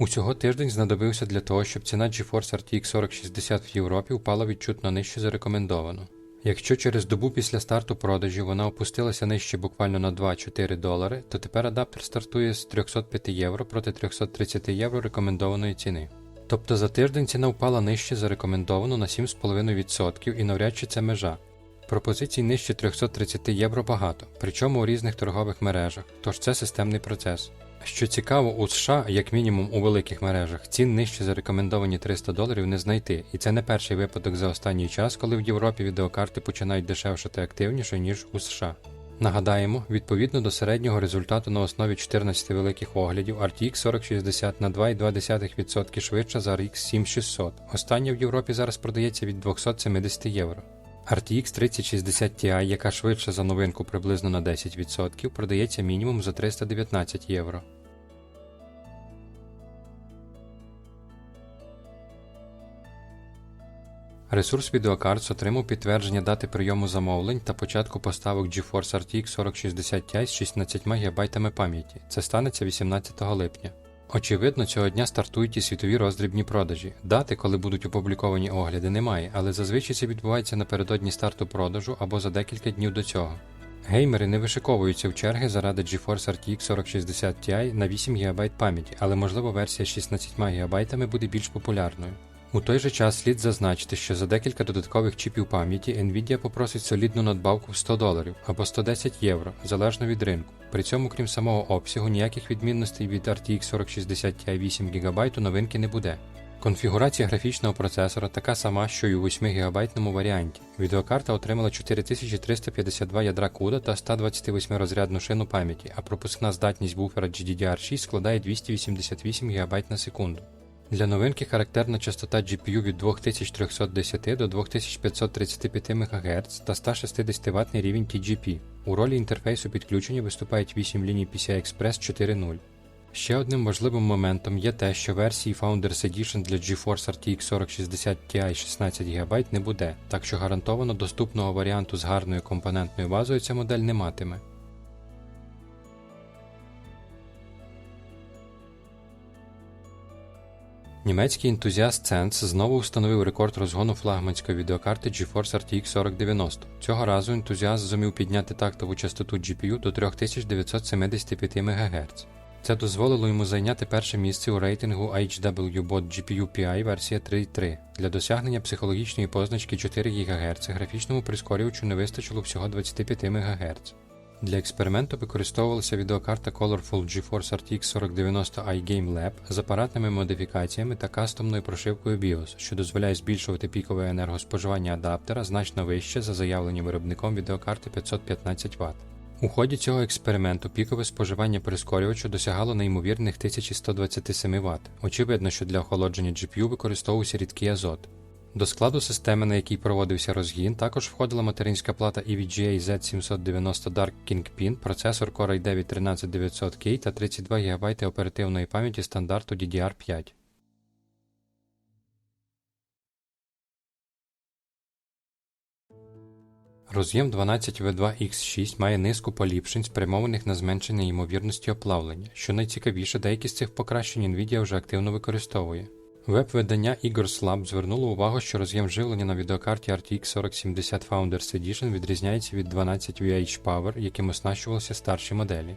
Усього тиждень знадобився для того, щоб ціна GeForce RTX 4060 в Європі впала відчутно нижче за рекомендовану. Якщо через добу після старту продажів вона опустилася нижче буквально на 2-4 долари, то тепер адаптер стартує з 305 євро проти 330 євро рекомендованої ціни. Тобто за тиждень ціна впала нижче за рекомендовану на 7,5% і навряд чи це межа. Пропозицій нижче 330 євро багато, причому у різних торгових мережах, тож це системний процес. Що цікаво, у США, як мінімум у великих мережах, цін нижче за рекомендовані 300 доларів не знайти, і це не перший випадок за останній час, коли в Європі відеокарти починають дешевшати активніше, ніж у США. Нагадаємо, відповідно до середнього результату на основі 14 великих оглядів, RTX 4060 на 2,2% швидша за RX 7600. Остання в Європі зараз продається від 270 євро. RTX 3060 Ti, яка швидша за новинку приблизно на 10%, продається мінімум за 319 євро. Ресурс відеокарт отримав підтвердження дати прийому замовлень та початку поставок GeForce RTX 4060 Ti з 16 ГБ пам'яті. Це станеться 18 липня. Очевидно, цього дня стартують і світові роздрібні продажі. Дати, коли будуть опубліковані огляди, немає, але зазвичай це відбувається напередодні старту продажу або за декілька днів до цього. Геймери не вишиковуються в черги заради GeForce RTX 4060 Ti на 8 ГБ пам'яті, але можливо версія з 16 ГБ буде більш популярною. У той же час слід зазначити, що за декілька додаткових чіпів пам'яті Nvidia попросить солідну надбавку в 100 доларів або 110 євро, залежно від ринку. При цьому, крім самого обсягу, ніяких відмінностей від RTX 4060 Ti 8 ГБ новинки не буде. Конфігурація графічного процесора така сама, що й у 8 ГБ варіанті. Відеокарта отримала 4352 ядра CUDA та 128 розрядну шину пам'яті, а пропускна здатність буфера GDDR6 складає 288 ГБ на секунду. Для новинки характерна частота GPU від 2310 до 2535 МГц та 160 Вт рівень TGP. У ролі інтерфейсу підключення виступають 8 ліній PCI Express 4.0. Ще одним важливим моментом є те, що версії Founders Edition для GeForce RTX 4060 Ti 16 ГБ не буде, так що гарантовано доступного варіанту з гарною компонентною базою ця модель не матиме. Німецький ентузіаст Sense знову встановив рекорд розгону флагманської відеокарти GeForce RTX 4090. Цього разу ентузіаст зумів підняти тактову частоту GPU до 3975 МГц. Це дозволило йому зайняти перше місце у рейтингу HWBot GPU PI версія 3.3. Для досягнення психологічної позначки 4 ГГц графічному прискорювачу не вистачило всього 25 МГц. Для експерименту використовувалася відеокарта Colorful GeForce RTX 4090 iGame Lab з апаратними модифікаціями та кастомною прошивкою BIOS, що дозволяє збільшувати пікове енергоспоживання адаптера значно вище за заявлені виробником відеокарти 515 Вт. У ході цього експерименту пікове споживання прискорювачу досягало неймовірних 1127 Вт. Очевидно, що для охолодження GPU використовувався рідкий азот. До складу системи, на якій проводився розгін, також входила материнська плата EVGA Z790 Dark Kingpin, процесор Core i9 13900K та 32 ГБ оперативної пам'яті стандарту DDR5. Роз'єм 12V2X6 має низку поліпшень, спрямованих на зменшення ймовірності оплавлення. Що найцікавіше, деякі з цих покращень Nvidia вже активно використовує. Веб-видання Igor's Lab звернуло увагу, що роз'єм живлення на відеокарті RTX 4070 Founders Edition відрізняється від 12 VH Power, яким оснащувалися старші моделі.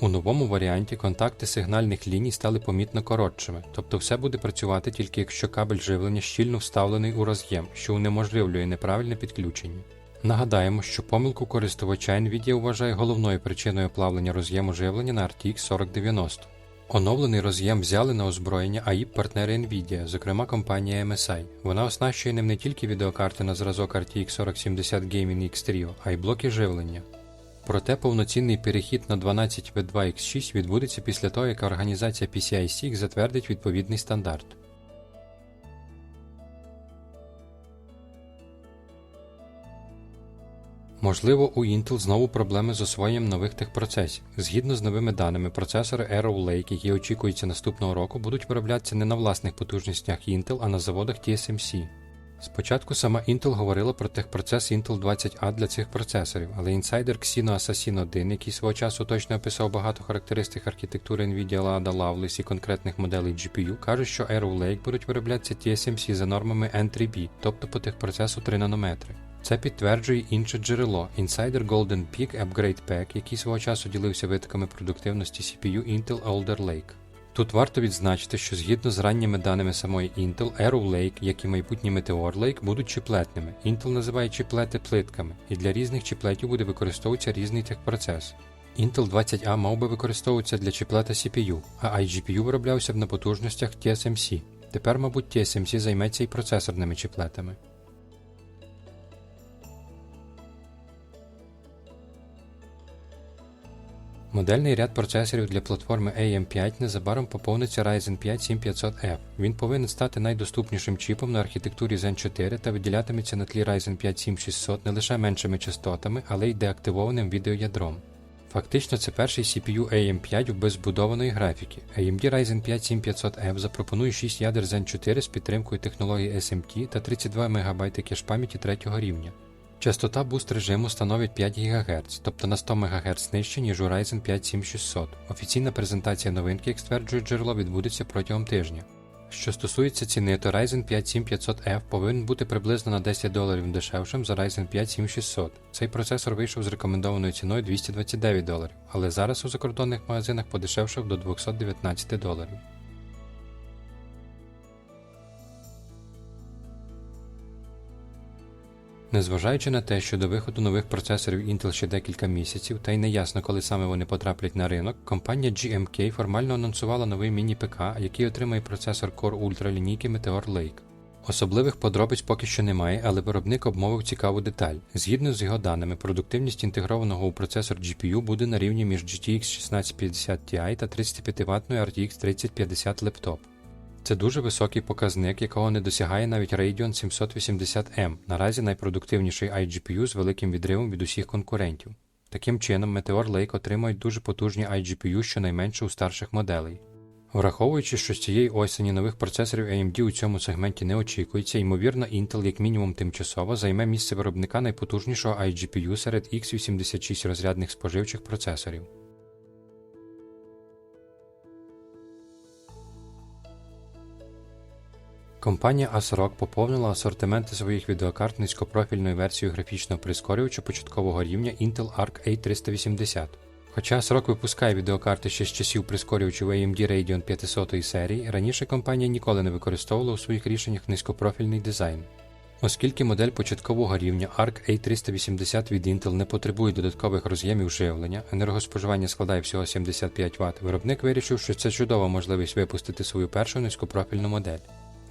У новому варіанті контакти сигнальних ліній стали помітно коротшими, тобто все буде працювати тільки якщо кабель живлення щільно вставлений у роз'єм, що унеможливлює неправильне підключення. Нагадаємо, що помилку користувача Nvidia вважає головною причиною оплавлення роз'єму живлення на RTX 4090. Оновлений роз'єм взяли на озброєння АІП партнери Nvidia, зокрема компанія MSI. Вона оснащує ним не тільки відеокарти на зразок RTX 4070 Gaming X Trio, а й блоки живлення. Проте повноцінний перехід на 12V2X6 відбудеться після того, як організація PCI-SIG затвердить відповідний стандарт. Можливо, у Intel знову проблеми з освоєнням нових техпроцесів. Згідно з новими даними, процесори Arrow Lake, які очікуються наступного року, будуть вироблятися не на власних потужностях Intel, а на заводах TSMC. Спочатку сама Intel говорила про техпроцес Intel 20A для цих процесорів, але інсайдер Xeno Assassin 1, який свого часу точно описав багато характеристик архітектури Nvidia Lada Lovelace і конкретних моделей GPU, каже, що Arrow Lake будуть вироблятися TSMC за нормами N3B, тобто по техпроцесу 3 нанометри. Це підтверджує інше джерело інсайдер Golden Peak Upgrade Pack, який свого часу ділився витоками продуктивності CPU Intel Alder Lake. Тут варто відзначити, що згідно з ранніми даними самої Intel, Arrow Lake, як і майбутній Meteor Lake, будуть чіплетними. Intel називає чіплети плитками, і для різних чіплетів буде використовуватися різний техпроцес. Intel 20A мав би використовуватися для чіплета CPU, а iGPU вироблявся б на потужностях TSMC. Тепер, мабуть, TSMC займеться і процесорними чіплетами. Модельний ряд процесорів для платформи AM5 незабаром поповниться Ryzen 5 7500F. Він повинен стати найдоступнішим чіпом на архітектурі Zen 4 та виділятиметься на тлі Ryzen 5 7600 не лише меншими частотами, але й деактивованим відеоядром. Фактично, це перший CPU AM5 без збудованої графіки. AMD Ryzen 5 7500F запропонує 6 ядер Zen 4 з підтримкою технології SMT та 32 МБ кеш пам'яті третього рівня. Частота буст режиму становить 5 ГГц, тобто на 100 МГц нижче, ніж у Ryzen 5 7600. Офіційна презентація новинки, як стверджує джерело, відбудеться протягом тижня. Що стосується ціни, то Ryzen 5 7500F повинен бути приблизно на 10 доларів дешевшим за Ryzen 5 7600. Цей процесор вийшов з рекомендованою ціною 229 доларів, але зараз у закордонних магазинах подешевшав до 219 доларів. Незважаючи на те, що до виходу нових процесорів Intel ще декілька місяців, та й не ясно, коли саме вони потраплять на ринок, компанія GMK формально анонсувала новий міні-ПК, який отримає процесор Core Ultra лінійки Meteor Lake. Особливих подробиць поки що немає, але виробник обмовив цікаву деталь. Згідно з його даними, продуктивність інтегрованого у процесор GPU буде на рівні між GTX 1650 Ti та 35-ваттною RTX 3050 лептоп. Це дуже високий показник, якого не досягає навіть Radeon 780M, наразі найпродуктивніший iGPU з великим відривом від усіх конкурентів. Таким чином, Meteor Lake отримують дуже потужні iGPU щонайменше у старших моделей. Враховуючи, що з цієї осені нових процесорів AMD у цьому сегменті не очікується, ймовірно, Intel як мінімум тимчасово займе місце виробника найпотужнішого iGPU серед x86 розрядних споживчих процесорів. Компанія ASRock поповнила асортименти своїх відеокарт низькопрофільною версією графічного прискорювача початкового рівня Intel Arc A380. Хоча ASRock випускає відеокарти ще з часів прискорювачів AMD Radeon 500 серії, раніше компанія ніколи не використовувала у своїх рішеннях низькопрофільний дизайн. Оскільки модель початкового рівня Arc A380 від Intel не потребує додаткових роз'ємів живлення, енергоспоживання складає всього 75 Вт, виробник вирішив, що це чудова можливість випустити свою першу низькопрофільну модель.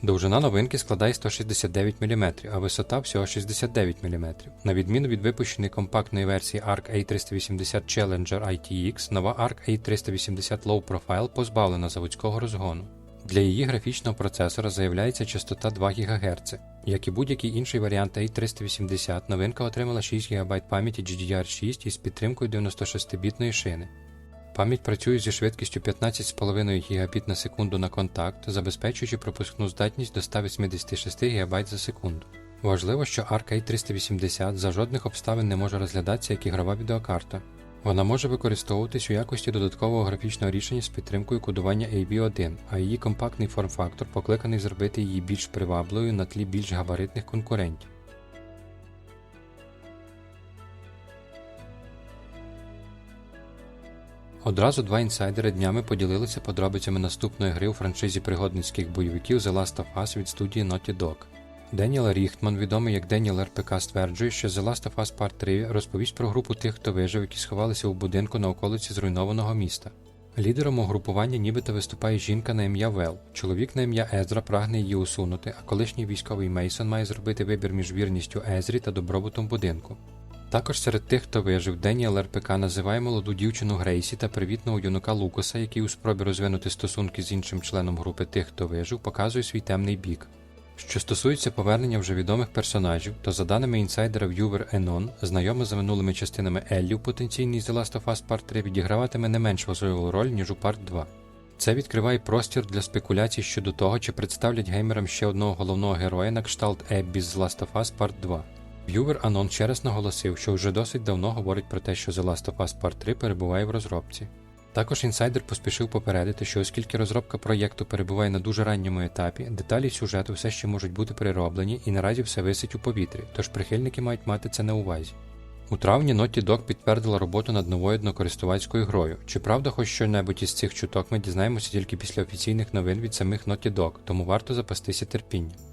Довжина новинки складає 169 мм, а висота всього 69 мм. На відміну від випущеної компактної версії ARC A380 Challenger ITX, нова ARC A380 Low Profile позбавлена заводського розгону. Для її графічного процесора заявляється частота 2 ГГц. Як і будь-який інший варіант A380, новинка отримала 6 ГБ пам'яті GDDR6 із підтримкою 96-бітної шини. Пам'ять працює зі швидкістю 15,5 Гбіт на секунду на контакт, забезпечуючи пропускну здатність до 186 ГБ за секунду. Важливо, що Arc A380 за жодних обставин не може розглядатися як ігрова відеокарта. Вона може використовуватись у якості додаткового графічного рішення з підтримкою кодування AB1, а її компактний форм-фактор покликаний зробити її більш привабливою на тлі більш габаритних конкурентів. Одразу два інсайдери днями поділилися подробицями наступної гри у франшизі пригодницьких бойовиків The Last of Us від студії Naughty Dog. Деніел Ріхтман, відомий як Деніел РПК, стверджує, що The Last of Us Part 3 розповість про групу тих, хто вижив, які сховалися у будинку на околиці зруйнованого міста. Лідером угрупування нібито виступає жінка на ім'я Вел. Чоловік на ім'я Езра прагне її усунути, а колишній військовий Мейсон має зробити вибір між вірністю Езрі та добробутом будинку. Також серед тих, хто вижив, Деніел РПК називає молоду дівчину Грейсі та привітного юнака Лукаса, який у спробі розвинути стосунки з іншим членом групи тих, хто вижив, показує свій темний бік. Що стосується повернення вже відомих персонажів, то за даними інсайдера Viewer Enon, знайома за минулими частинами Еллі у потенційній The Last of Us Part 3 відіграватиме не менш важливу роль, ніж у Part 2. Це відкриває простір для спекуляцій щодо того, чи представлять геймерам ще одного головного героя на кшталт Еббі з The Last of Us Part 2. В'ювер Анон ще раз наголосив, що вже досить давно говорить про те, що The Last of Us Part 3 перебуває в розробці. Також інсайдер поспішив попередити, що оскільки розробка проєкту перебуває на дуже ранньому етапі, деталі сюжету все ще можуть бути перероблені і наразі все висить у повітрі, тож прихильники мають мати це на увазі. У травні Naughty Dog підтвердила роботу над новою однокористувацькою грою. Чи правда хоч що-небудь із цих чуток ми дізнаємося тільки після офіційних новин від самих Naughty Dog, тому варто запастися терпінням.